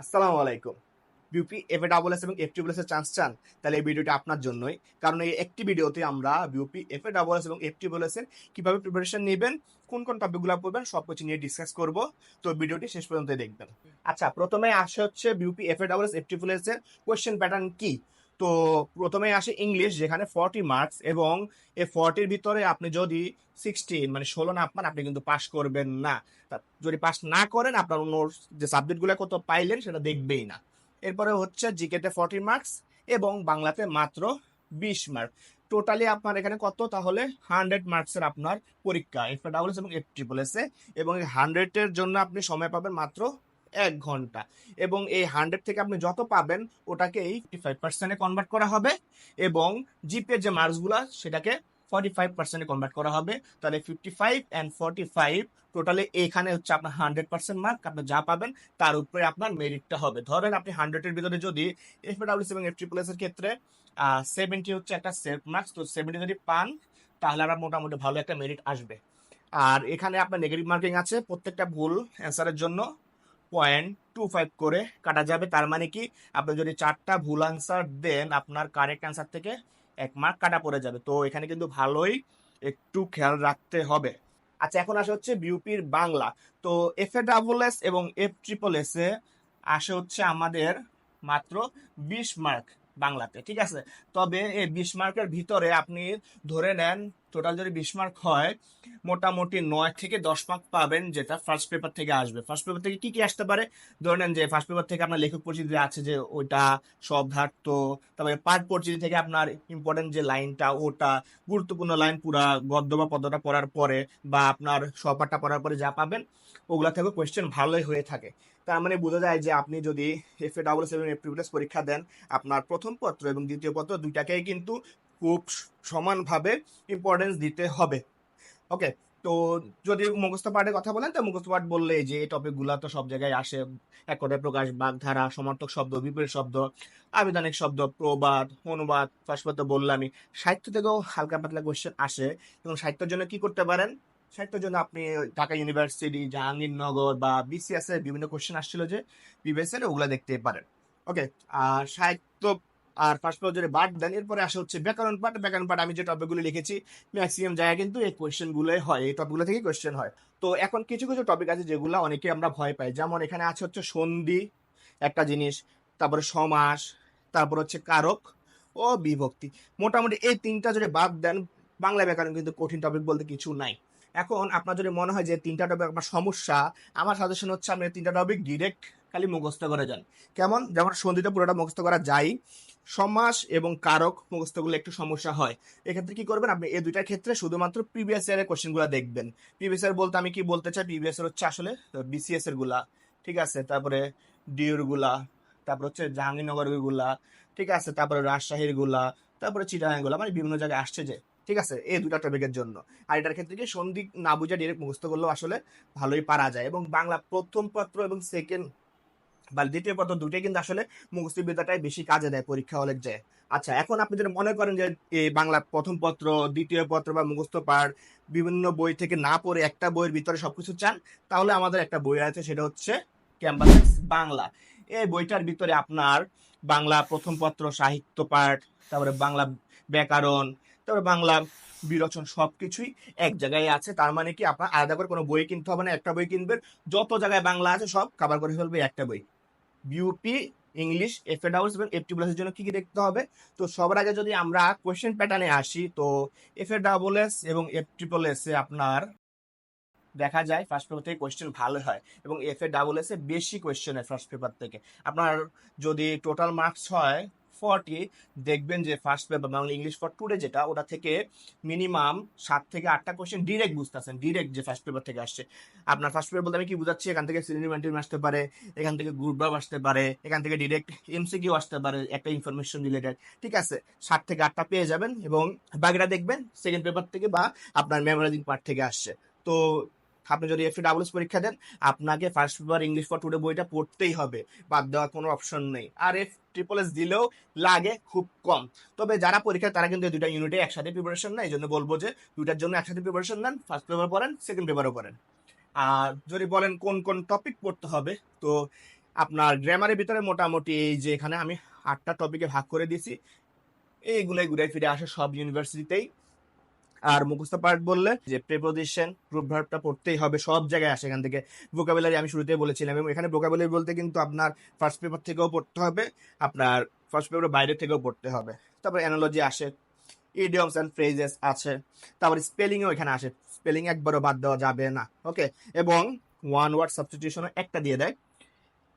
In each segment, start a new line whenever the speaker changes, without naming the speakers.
আসসালামু আলাইকুম। BUP, F A double S এবং এফ ট্রিপল এর চান্স চান, তাহলে এই ভিডিওটি আপনার জন্যই। কারণ এই একটি ভিডিওতে আমরা BUP, F A double S এবং এফ ট্রিপল এস এর কীভাবে প্রিপারেশন নেবেন, কোন কোন টপিকগুলো পড়বেন সব কিছু নিয়ে ডিসকাস করব। তো ভিডিওটি শেষ পর্যন্ত দেখবেন। আচ্ছা প্রথমে আসে হচ্ছে BUP, F A double S, F triple S এর কোয়েশ্চেন প্যাটার্ন কি? তো প্রথমে আসে ইংলিশ যেখানে ফর্টি মার্কস এবং এই ফর্টির ভিতরে আপনি যদি সিক্সটিন মানে ষোলো না পান, আপনি কিন্তু পাস করবেন না। যদি পাস না করেন, আপনার অন্য যে সাবজেক্টগুলো কত পাইলেন, সেটা দেখবেই না। এরপরে হচ্ছে জিকেতে ফর্টি মার্কস এবং বাংলাতে মাত্র বিশ মার্ক টোটালি আপনার এখানে কত? তাহলে হান্ড্রেড মার্কসের আপনার পরীক্ষা এফ ডাবল এস এবং এফ ট্রিপল এস এবং এই হান্ড্রেডের জন্য আপনি সময় পাবেন মাত্র এক ঘণ্টা। এবং এই হান্ড্রেড থেকে আপনি যত পাবেন, ওটাকে এই ফিফটি ফাইভ পার্সেন্টে কনভার্ট করা হবে এবং জিপের যে মার্কসগুলো সেটাকে ফর্টি ফাইভ পার্সেন্টে কনভার্ট করা হবে। তাহলে fifty five and forty five totally এখানে হচ্ছে আপনার হান্ড্রেড পার্সেন্ট মার্ক আপনি যা পাবেন, তার উপরে আপনার মেরিটটা হবে। ধরেন আপনি হান্ড্রেডের ভিতরে যদি এফ ডাব্লিউসি এবং এফ ট্রিপল এর ক্ষেত্রে সেভেন্টি হচ্ছে একটা সেলফ মার্কস তো সেভেন্টি যদি পান, তাহলে আপনার মোটামুটি ভালো একটা মেরিট আসবে। আর এখানে আপনার নেগেটিভ মার্কিং আছে, প্রত্যেকটা ভুল অ্যান্সারের জন্য। পয়েন্ট টু ফাইভ করে কাটা যাবে। তার মানে কি, আপনি যদি চারটা ভুল আনসার দেন, আপনার কারেক্ট অ্যান্সার থেকে এক মার্ক কাটা পড়ে যাবে। তো এখানে কিন্তু ভালোই একটু খেয়াল রাখতে হবে। আচ্ছা এখন আসে হচ্ছে বিউপির বাংলা। তো এফ এ ডাবল এস এবং এফ ট্রিপল এস এ আসে হচ্ছে আমাদের মাত্র বিশ মার্ক বাংলাতে, ঠিক আছে? তবে এই বিশ মার্কের ভিতরে আপনি ধরে নেন টোটাল যদি বিশ মার্ক হয়, মোটামুটি নয় থেকে দশ মার্ক পাবেন যেটা ফার্স্ট পেপার থেকে আসবে। ফার্স্ট পেপার থেকে কি কি আসতে পারে? ধরে নেন যে ফার্স্ট পেপার থেকে আপনার লেখক পরিচিতি আছে যে ওইটা ধার্ত তারপরে পাঠ পরিচিতি থেকে আপনার ইম্পর্টেন্ট যে লাইনটা, ওটা গুরুত্বপূর্ণ লাইন পুরা গদ্য বা পদ্যটা পড়ার পরে বা আপনার সপাঠটা পড়ার পরে যা পাবেন, ওগুলা থেকে কোয়েশ্চেন ভালোই হয়ে থাকে। তার মানে বোঝা যায় যে আপনি যদি এফ এ ডাবল সেভেন পরীক্ষা দেন, আপনার প্রথম পত্র এবং দ্বিতীয় পত্র দুইটাকেই কিন্তু খুব সমানভাবে ইম্পর্টেন্স দিতে হবে। ওকে তো যদি মুখস্থ পাঠের কথা বলেন, তো মুখস্থ পাঠ বললে যে এই টপিকগুলো তো সব জায়গায় আসে। এক প্রকাশ, বাগধারা, সমর্থক শব্দ, বিপরীত শব্দ আবিধানিক শব্দ, প্রবাদ, অনুবাদ ফার্স্ট তো বললামই। সাহিত্য থেকেও হালকা পাতলা কোয়েশ্চেন আসে। এবং সাহিত্যের জন্য কি করতে পারেন? সাহিত্যের জন্য আপনি ঢাকা ইউনিভার্সিটি জাহাঙ্গীরনগর বা বিসিএস এর বিভিন্ন কোয়েশ্চেন আসছিল যে বিবিএস এর, ওগুলো দেখতে পারেন। ওকে আর সাহিত্য আর ফার্স্ট যদি বাদ দেন, এরপরে আসা হচ্ছে ব্যাকরণ পাঠ ব্যাকরণ পাঠ আমি যে টপিকগুলো লিখেছি ম্যাক্সিমাম জায়গায় কিন্তু এই কোয়েশ্চেনগুলোই হয়, এই টপিকগুলো থেকে কোয়েশ্চেন হয়। তো এখন কিছু কিছু টপিক আছে যেগুলো অনেকে আমরা ভয় পাই। যেমন এখানে আছে হচ্ছে সন্ধি, একটা জিনিস, তারপরে সমাস, তারপর হচ্ছে কারক ও বিভক্তি। মোটামুটি এই তিনটা যদি বাদ দেন, বাংলা ব্যাকরণ কিন্তু কঠিন টপিক বলতে কিছু নাই। এখন আপনার যদি মনে হয় যে তিনটা টপিক আপনার সমস্যা, আমার সাজেশন হচ্ছে আপনি তিনটা টপিক ডিরেক্ট খালি মুখস্থ করে যান। কেমন? যেমন সন্ধিটা পুরোটা মুখস্থ করা যায়, সমাস এবং কারক মুখস্থগুলো একটু সমস্যা হয়। এক্ষেত্রে কি করবেন? আপনি এই দুইটার ক্ষেত্রে শুধুমাত্র প্রিভিয়াস ইয়ারের কোশ্চেনগুলো দেখবেন। প্রিভিয়াস ইয়ার বলতে আমি কি বলতে চাই? প্রিভিয়াস ইয়ার হচ্ছে আসলে বিসিএস এরগুলা, ঠিক আছে? তারপরে ডিউরগুলা, তারপর হচ্ছে জাহাঙ্গীরনগরগুলা, ঠিক আছে? তারপরে রাজশাহীরগুলা, তারপরে চিটাগাংগুলা মানে বিভিন্ন জায়গায় আসছে যে, ঠিক আছে? এই দুটা টপিকের জন্য। আর এটার ক্ষেত্রে কি সন্ধি না বুঝে ডিরেক্ট মুখস্থ করলেও আসলে ভালোই পারা যায়। এবং বাংলা প্রথম পত্র এবং সেকেন্ড বা দ্বিতীয় পত্র দুটোই কিন্তু আসলে মুখস্থ বিদ্যাটাই বেশি কাজে দেয় পরীক্ষা হলে যায় আচ্ছা এখন আপনি যদি মনে করেন যে এই বাংলা প্রথম পত্র, দ্বিতীয় পত্র বা মুখস্থ পাঠ, বিভিন্ন বই থেকে না পড়ে একটা বইয়ের ভিতরে সবকিছু চান, তাহলে আমাদের একটা বই আছে, সেটা হচ্ছে ক্যাম্পাস বাংলা এই বইটার ভিতরে আপনার বাংলা প্রথম পত্র, সাহিত্য পাঠ, তারপরে বাংলা ব্যাকরণ, তারপরে বাংলা বিরচন সবকিছুই এক জায়গায় আছে। তার মানে কি আপনার আলাদা করে কোনো বই কিনতে হবে না, একটা বই কিনবেন, যত জায়গায় বাংলা আছে সব কাভার করে ফেলবে একটা বই। BUP English F A double S এবং এফ প্লাসের জন্য কী কী দেখতে হবে? তো সবার আগে যদি আমরা কোয়েশ্চেন প্যাটার্নে আসি, তো এফ এ ডাবল এস এবং এফ ট্রিপল এস আপনার দেখা যায় ফার্স্ট পেপার থেকে কোয়েশ্চেন ভালো হয় এবং এফ এ ডাবল এস বেশি কোয়েশ্চেন হয় ফার্স্ট পেপার থেকে। আপনার যদি টোটাল মার্কস হয় ফর্টি দেখবেন যে first paper Bangla English for today যেটা, ওটা থেকে মিনিমাম সাত থেকে আটটা কোয়েশ্চেন ডিরেক্ট বুঝতেছেন ডিরেক্ট যে ফার্স্ট পেপার থেকে আসছে। আপনার ফার্স্ট পেপার বলতে আমি কি বুঝাচ্ছি? এখান থেকে সিনিমেন্টিম আসতে পারে, এখান থেকে গ্রুপ ভাব আসতে পারে, এখান থেকে ডিরেক্ট এমসিকিউ আসতে পারে, একটা ইনফরমেশন রিলেটেড ঠিক আছে? সাত থেকে আটটা পেয়ে যাবেন এবং বাকিটা দেখবেন সেকেন্ড পেপার থেকে বা আপনার মেমোরাইজিং পার্ট থেকে আসছে। তো আপনি যদি এফ ডাবলস পরীক্ষা দেন, আপনাকে first paper English for today বইটা পড়তেই হবে। বাদ দেওয়ার কোনো অপশন নেই। আর এফ ট্রিপল এস দিলেও লাগে খুব কম। তবে যারা পরীক্ষা তারা কিন্তু দুটা ইউনিটে একসাথে প্রিপারেশন নেয়। এই জন্য বলব যে দুটার জন্য একসাথে প্রিপারেশন নেন ফার্স্ট পেপার পড়েন সেকেন্ড পেপারও পড়েন। আর যদি বলেন কোন কোন টপিক পড়তে হবে, তো আপনার গ্রামারের ভিতরে মোটামুটি এই যে এখানে আমি আটটা টপিকে ভাগ করে দিয়েছি। এইগুলোই ঘুরে ফিরে আসে সব ইউনিভার্সিটিতেই আর মুখস্থ পার্ট বললে যে প্রেপোজিশন গ্রুপ ভার্বটা পড়তেই হবে, সব জায়গায় আসে এখান থেকে। ভোকাবুলারি আমি শুরুতেই বলেছিলাম এবং এখানে ভোকাবুলারি বলতে কিন্তু আপনার ফার্স্ট পেপার থেকেও পড়তে হবে, আপনার ফার্স্ট পেপারের বাইরে থেকেও পড়তে হবে। তারপর অ্যানালজি আসে ইডিয়মস অ্যান্ড ফ্রেজেস আছে, তারপর স্পেলিংও এখানে আসে। স্পেলিং একবারও বাদ দেওয়া যাবে না ওকে এবং ওয়ান ওয়ার্ড সাবস্টিটিউশনও একটা দিয়ে দেয়।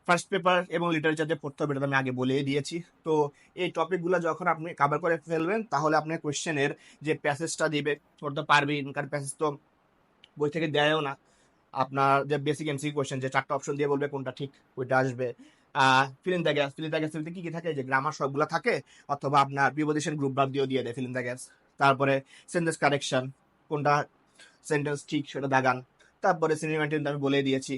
ফার্স্ট পেপার এবং লিটারেচার যে পড়তে হবে, এটা তো আমি আগে বলেই দিয়েছি। তো এই টপিকগুলো যখন আপনি কাভার করে ফেলবেন, তাহলে আপনার কোয়েশ্চেনের যে প্যাসেজটা দিবে করতে পারবেন কারণ প্যাসেজ তো বই থেকে দেয়ও না। আপনার যে বেসিক এমসি কোয়েশ্চেন যে চারটা অপশন দিয়ে বলবে কোনটা ঠিক, ওইটা আসবে। Filling the gaps filling the gaps কি কি থাকে? যে গ্রামার সবগুলো থাকে, অথবা আপনার প্রিপোজিশন গ্রুপ ভাব দিয়েও দিয়ে দেয় ফিলিং দ্য গ্যাস তারপরে সেন্টেন্স কারেকশন কোনটা সেন্টেন্স ঠিক, সেটা দাগান। তারপরে সিনেমাটিন আমি বলে দিয়েছি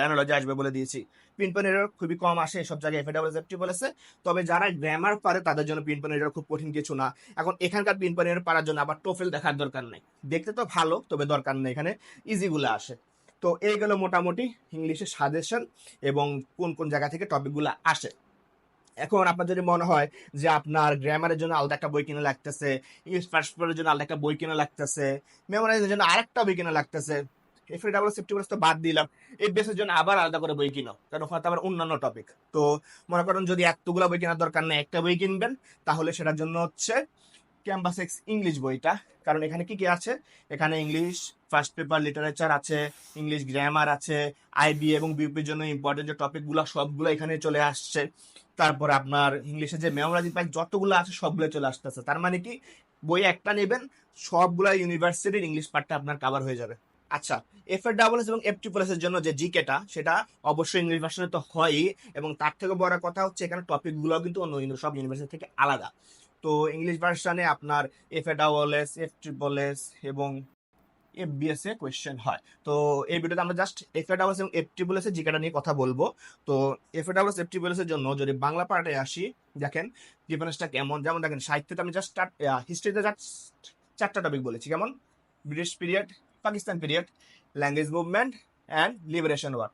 অ্যানোলজি আসবে বলে দিয়েছি। পিনপন এরর খুবই কম আসে সব জায়গায় এফএডাবল সেফটি বলেছে। তবে যারা গ্রামার পারে, তাদের জন্য পিনপন এরর খুব কঠিন কিছু না। এখন এখানকার পিনপন এরর পারার জন্য আবার টোফেল দেখার দরকার নেই। দেখতে তো ভালো, তবে দরকার নেই, এখানে ইজিগুলো আসে। তো এই গেল মোটামুটি ইংলিশে সাজেশন এবং কোন কোন জায়গা থেকে টপিকগুলো আসে। এখন আপনার যদি মনে হয় যে আপনার গ্রামারের জন্য আলাদা একটা বই কিনে লাগতেছে, ইংলিশ ফার্স্ট জন্য আলাদা একটা বই কিনে লাগতেছে মেমোরাইজের জন্য আরেকটা বই কিনে লাগতেছে এফএ ডাবল সেফটি কোর্স তো বাদ দিলাম। এই বেসের জন্য আবার আলাদা করে বই কিনো, কারণ হয়তো আবার অন্যান্য টপিক তো মনে করেন যদি এতগুলো বই কেনার দরকার নেই, একটা বই কিনবেন, তাহলে সেটার জন্য হচ্ছে ক্যাম্পাস এক্স ইংলিশ বইটা। কারণ এখানে কি কি আছে? এখানে ইংলিশ ফার্স্ট পেপার লিটারেচার আছে ইংলিশ গ্রামার আছে আইবি এবং বিউপির জন্য ইম্পর্টেন্ট যে টপিকগুলো সবগুলো এখানে চলে আসছে। তারপর আপনার ইংলিশে যে মেমোরাইজিং পাই যতগুলো আছে, সবগুলো চলে আসতেছে। তার মানে কি? বই একটা নেবেন, সবগুলো ইউনিভার্সিটির ইংলিশ পার্টটা আপনার কাভার হয়ে যাবে। আচ্ছা এফ এর ডাবল এস এবং এফ ট্রিপল এস এর জন্য যে জিকেটা সেটা অবশ্যই ইংলিশ ভার্সনে তো হয়ই এবং তার থেকে বড় কথা হচ্ছে এখানে টপিকগুলো কিন্তু অন্য সব ইউনিভার্সিটি থেকে আলাদা। তো ইংলিশ ভার্সনে আপনার F A double S F triple S এবং এফ বিএস এ কোয়েশ্চেন হয়। তো এই ভিডিওতে আমরা just F A double S এবং এফ ট্রিপল এস এর জিকেটা নিয়ে কথা বলব। তো F A double S F triple S এর জন্য যদি বাংলা পার্টে আসি, দেখেন ডিফারেন্সটা কেমন? যেমন দেখেন, সাহিত্যতে আমি জাস্ট হিস্ট্রিতে জাস্ট চারটা টপিক বলেছি। কেমন? British period Pakistan period language movement and liberation war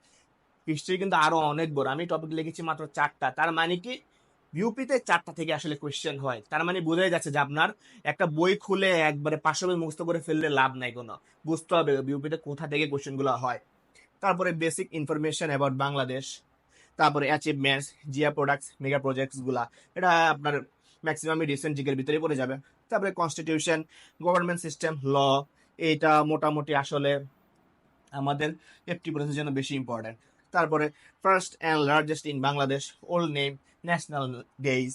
history কিন্তু আরও অনেক বড়। আমি টপিক লিখেছি মাত্র চারটা। তার মানে কি? ইউপিতে চারটা থেকে আসলে কোয়েশ্চেন হয়। তার মানে বোঝাই যাচ্ছে যে আপনার একটা বই খুলে একবারে পাঁচশো বই মুখস্থ করে ফেললে লাভ নাই কোনো। বুঝতে হবে ইউপিতে কোথা থেকে কোয়েশ্চেনগুলো হয়। তারপরে বেসিক ইনফরমেশন অ্যাবাউট বাংলাদেশ তারপরে achievements G I products mega প্রজেক্টসগুলা এটা আপনার ম্যাক্সিমামই রিসেন্ট জিকের ভিতরে পড়ে যাবে। তারপরে কনস্টিটিউশন গভর্নমেন্ট সিস্টেম ল এইটা মোটামুটি আসলে আমাদের এফটি প্রসেসের জন্য বেশি ইম্পর্টেন্ট তারপরে first and largest in Bangladesh old name national days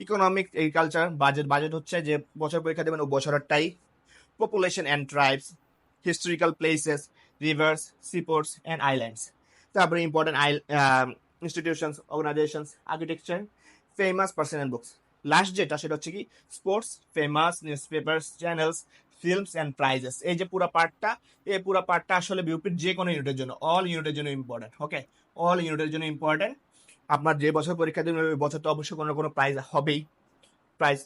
economic agriculture budget budget হচ্ছে যে বছর পরীক্ষা দেবেন ও বছরেরটাই। Population and tribes historical places rivers seaports and islands তারপরে important I institutions organisations architecture famous person and books last যেটা সেটা হচ্ছে কি? Sports famous newspapers channels films and prizes এই যে পুরো পার্টটা এই পুরো পার্টটা আসলে বিউপির যে কোনো ইউনিটের জন্য অল ইউনিটের জন্য ইম্পর্টেন্ট ওকে অল ইউনিটের জন্য ইম্পর্টেন্ট আপনার যে বছর পরীক্ষা দেবেন, ওই বছর তো অবশ্যই কোনো কোনো প্রাইজ হবেই। প্রাইজ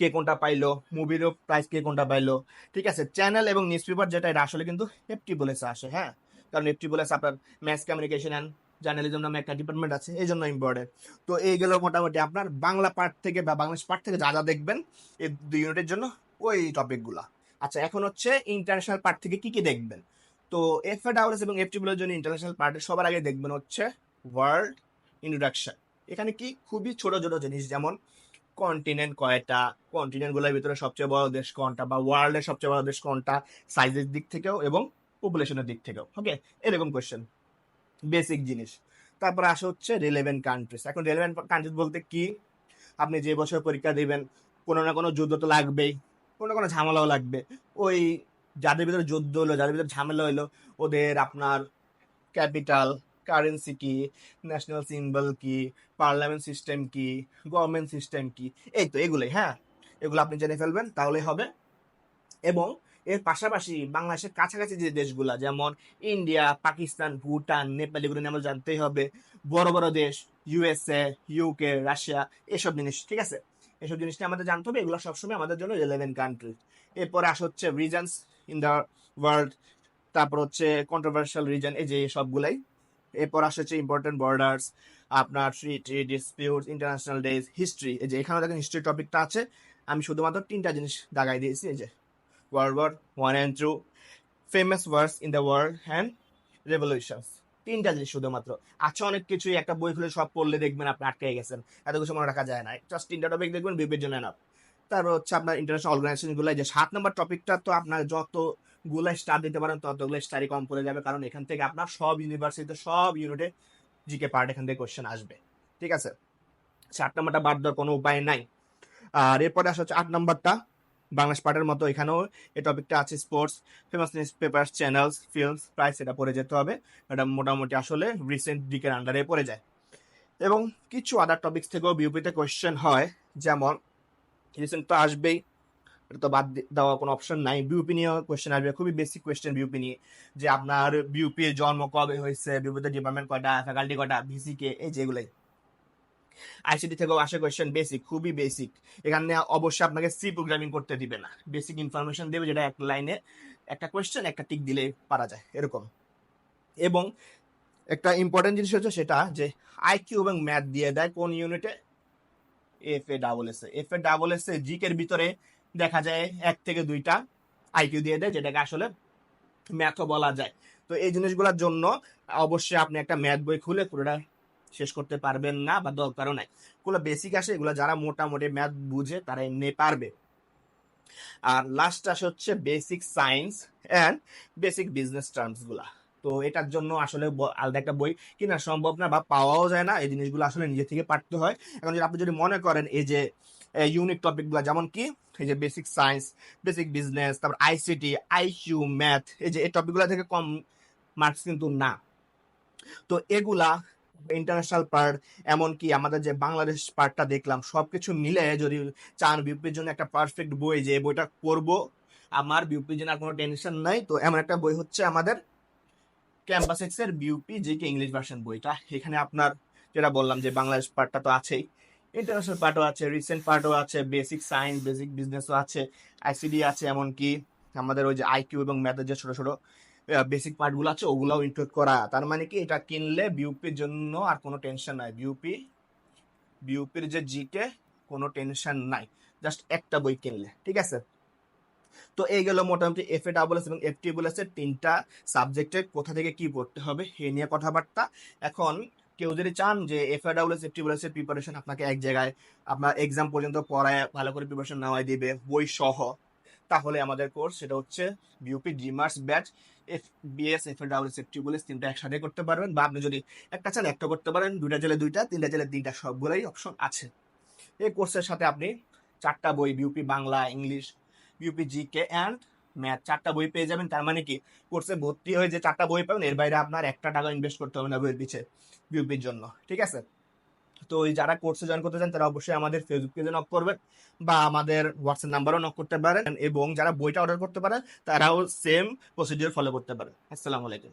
কে কোনটা পাইলো মুভিরও প্রাইজ কে কোনটা পাইলো, ঠিক আছে? চ্যানেল এবং নিউজ পেপার যেটা, এটা আসলে কিন্তু এফটি বলেছে আসে হ্যাঁ? কারণ এফটি বলেছে আপনার ম্যাস কমিউনিকেশন অ্যান্ড জার্নালিজম নামে একটা ডিপার্টমেন্ট আছে, এই জন্য ইম্পর্টেন্ট তো এইগুলো মোটামুটি আপনার বাংলা পার্ট থেকে বা বাংলাদেশ পার্ট থেকে যা যা দেখবেন, এই দুই ইউনিটের জন্য ওই টপিকগুলা আচ্ছা এখন হচ্ছে ইন্টারন্যাশনাল পার্ট থেকে কি কি দেখবেন? তো এফ এ ডাবলএস এবং এফ টিবুলের জন্য ইন্টারন্যাশনাল পার্টে সবার আগে দেখবেন হচ্ছে ওয়ার্ল্ড ইন্ট্রোডাকশন এখানে কি? খুবই ছোট ছোট জিনিস, যেমন কন্টিনেন্ট কয়টা? কন্টিনেন্টগুলোর ভিতরে সবচেয়ে বড় দেশ কোনটা? বা ওয়ার্ল্ডের সবচেয়ে বড় দেশ কোনটা? সাইজের দিক থেকেও এবং পপুলেশনের দিক থেকেও। ওকে এরকম কোয়েশ্চেন বেসিক জিনিস। তারপরে আসে হচ্ছে রিলেভেন্ট কান্ট্রিজ এখন রিলেভেন্ট কান্ট্রিজ বলতে কি? আপনি যে বছর পরীক্ষা দিবেন, কোনো না কোনো যুদ্ধ তো লাগবেই। কোনো কোনো ঝামেলাও লাগবে। ওই যাদের ভিতরে যুদ্ধ হলো, যাদের ভিতরে ঝামেলা হলো, ওদের আপনার ক্যাপিটাল, কারেন্সি কি, ন্যাশনাল সিম্বল কি, পার্লামেন্ট সিস্টেম কি, গভর্নমেন্ট সিস্টেম কি, এই তো এগুলোই হ্যাঁ? এগুলো আপনি জেনে ফেলবেন, তাহলেই হবে। এবং এর পাশাপাশি বাংলাদেশের কাছাকাছি যে দেশগুলো, যেমন ইন্ডিয়া, পাকিস্তান, ভুটান, নেপাল, এগুলো নিয়ে আমাদের জানতেই হবে। বড় বড় দেশ ইউএসএ ইউকে রাশিয়া, এসব জিনিস, ঠিক আছে? এসব জিনিস নিয়ে আমাদের জানতে হবে, এগুলো সবসময় আমাদের জন্য রেলেভেন্ট কান্ট্রি এরপরে আসে হচ্ছে রিজনস ইন দ্য ওয়ার্ল্ড তারপর হচ্ছে কন্ট্রোভার্সিয়াল রিজন এই যে সবগুলাই। এরপর আসে হচ্ছে ইম্পর্টেন্ট বর্ডার্স আপনার treaty dispute international days history এই যে এখানে দেখেন হিস্ট্রি টপিকটা আছে। আমি শুধুমাত্র তিনটা জিনিস দাগাই দিয়েছি, এই যে World War One and Two famous wars in the world and revolutions তিনটা জিনিস শুধুমাত্র। আছে অনেক কিছুই, একটা বই খুলে সব পড়লে দেখবেন আপনি আটকে গেছেন। এত কিছু মনে রাখা যায় না। জাস্ট তিনটা টপিক দেখবেন বিবের জন্য না তারপর হচ্ছে আপনার ইন্টারন্যাশনাল অর্গানাইজেশনগুলো যে সাত নম্বর টপিকটা তো আপনার যতগুলো স্টার দিতে পারেন ততগুলো স্টারই কম পড়ে যাবে। কারণ এখান থেকে আপনার সব ইউনিভার্সিটিতে সব ইউনিটে জিকে পার্ট এখান থেকে কোয়েশ্চেন আসবে। ঠিক আছে? সাত নম্বরটা বাদ দেওয়ার কোনো উপায় নাই। আর এরপরে আসা হচ্ছে আট নম্বরটা বাংলাদেশ পার্টের মতো এখানেও এই টপিকটা আছে sports famous newspaper channels films প্রায় সেটা পড়ে যেতে হবে। এটা মোটামুটি আসলে রিসেন্ট দিকের আন্ডারে পড়ে যায়। এবং কিছু আদার টপিক্স থেকেও বিউপিতে কোয়েশ্চেন হয়, যেমন রিসেন্ট তো আসবেই, এটা তো বাদ দি- দেওয়ার কোনো অপশন নাই। বিউপি নিয়ে কোয়েশ্চেন আসবে, খুবই বেসিক কোয়েশ্চেন বিউপি নিয়ে, যে আপনার বিউপি এর জন্ম কবে হয়েছে বিউপিতে ডিপার্টমেন্ট কয়টা ফ্যাকাল্টি কয়টা ভিসি কে এই যেগুলোই আইসিটি থেকেও আসে কোয়েশ্চেন বেসিক খুবই বেসিক এখানে অবশ্যই আপনাকে সি প্রোগ্রামিং করতে দিবে না। বেসিক ইনফরমেশন দেবে যেটা এক লাইনে একটা কোয়েশ্চেন একটা টিক দিলে পারা যায়, এরকম। এবং একটা ইম্পর্টেন্ট জিনিস হচ্ছে সেটা যে আইকিউ এবং ম্যাথ দিয়ে দেয় কোন ইউনিটে F A double S F A double S এ জিকের ভিতরে দেখা যায় এক থেকে দুইটা আইকিউ দিয়ে দেয়, যেটাকে আসলে ম্যাথও বলা যায়। তো এই জিনিসগুলোর জন্য অবশ্যই আপনি একটা ম্যাথ বই খুলে পুরোটা শেষ করতে পারবেন না বা দরকারও নাই। এগুলো বেসিক আসে, এগুলো যারা মোটামুটি ম্যাথ বুঝে তারা এমনি পারবে। আর লাস্ট আসে হচ্ছে basic science and basic business টার্মসগুলা। তো এটার জন্য আসলে আলাদা একটা বই কেনা সম্ভব না বা পাওয়াও যায় না, এই জিনিসগুলো আসলে নিজে থেকে পাঠতে হয়। এখন যদি আপনি যদি মনে করেন এই যে ইউনিক টপিকগুলো যেমন কি, এই যে বেসিক সায়েন্স বেসিক বিজনেস তারপর আইসিটি আইকিউ ম্যাথ এই যে এই টপিকগুলো থেকে কম মার্কস কিন্তু না। তো এগুলা ইন্টারন্যাশনাল পার্ট এমনকি আমাদের যে বাংলাদেশ পার্টটা দেখলাম, সবকিছু মিলে যদি চান বিউপির জন্য একটা পারফেক্ট বই যে বইটা পড়ব, আমার বিউপির জন্য আর কোনো টেনশন নাই। তো এমন একটা বই হচ্ছে আমাদের ক্যাম্পাস এক্সের বিউপি জিকে ইংলিশ ভার্সন বইটা। এখানে আপনার যেটা বললাম যে বাংলাদেশ পার্টটা তো আছেই। ইন্টারন্যাশনাল পার্টও আছে রিসেন্ট পার্টও আছে বেসিক সায়েন্স বেসিক বিজনেসও আছে আইসিডি আছে এমনকি আমাদের ওই যে আইকিউ এবং ম্যাথের যে ছোট ছোট বেসিক পার্টগুলো আছে, ওগুলাও ইনক্লুড করা। তার মানে কি, এটা কিনলে বিউপির জন্য আর কোনো টেনশন নাই। বিউপি বিউপির যে জিকে কোনো টেনশন নাই। জাস্ট একটা বই কিনলে, ঠিক আছে? তো এই গেল মোটামুটি এফ এ ডাবল এস এবং এফ টি এর তিনটা সাবজেক্টে কোথা থেকে কি পড়তে হবে এ নিয়ে কথাবার্তা। এখন কেউ যদি চান যে F A double S F T এর প্রিপারেশন আপনাকে এক জায়গায়, আপনার এক্সাম পর্যন্ত পড়ায়, ভালো করে প্রিপারেশন নেওয়াই দিবে, বই সহ। তাহলে আমাদের কোর্স সেটা হচ্ছে BUP ডিমার্স batch F BS F A double S F T তিনটা একসাথে করতে পারবেন বা আপনি যদি একটা চান একটা করতে পারেন, দুইটা জেলে দুইটা, তিনটা জেলে তিনটা, সবগুলোই অপশন আছে। এই কোর্সের সাথে আপনি চারটা বই BUP Bangla English BUP G K and math চারটা বই পেয়ে যাবেন। তার মানে কি? কোর্সে ভর্তি হয়ে যে চারটা বই পাবেন, এর বাইরে আপনার একটা টাকা ইনভেস্ট করতে হবে না বইয়ের পিছে বিউপির জন্য। ঠিক আছে? তো ওই যারা কোর্সে জয়েন করতে চান, তারা অবশ্যই আমাদের ফেসবুক পেজে নক করবেন বা আমাদের হোয়াটসঅ্যাপ নাম্বারও নক করতে পারেন এবং যারা বইটা অর্ডার করতে পারেন তারাও সেম প্রসিডিওর ফলো করতে পারেন আসসালামু আলাইকুম।